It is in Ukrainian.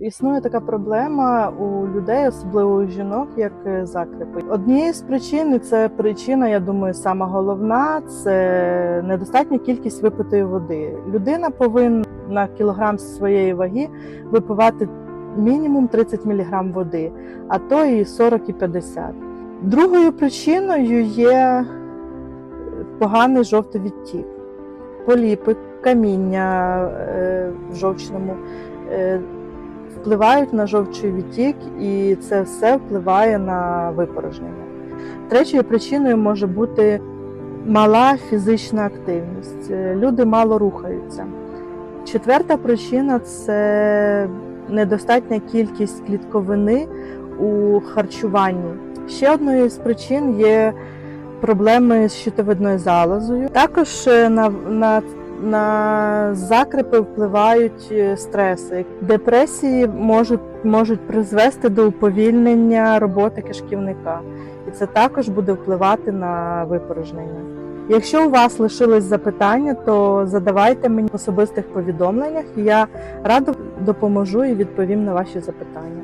Існує така проблема у людей, особливо у жінок, як е, закрепи. Однією з причин, це причина, я думаю, сама головна це недостатня кількість випитої води. Людина повинна на кілограм своєї ваги випивати мінімум 30 мг води, а то і 40 і 50. Другою причиною є поганий жовтий відтік, поліпи, каміння е, в жовчному. Впливають на жовчий відтік, і це все впливає на випорожнення. Третьою причиною може бути мала фізична активність. Е, Люди мало рухаються. Четверта причина це недостатня кількість клітковини у харчуванні. Ще одною з причин є проблеми з щитовидною залозою. Також е, на, на на закрепи впливають е, стреси. Депресії можуть, можуть призвести до уповільнення роботи кишківника, і це також буде впливати на випорожнення. Якщо у вас лишились запитання, то задавайте мені в особистих повідомленнях, я радо допоможу і відповім на ваші запитання.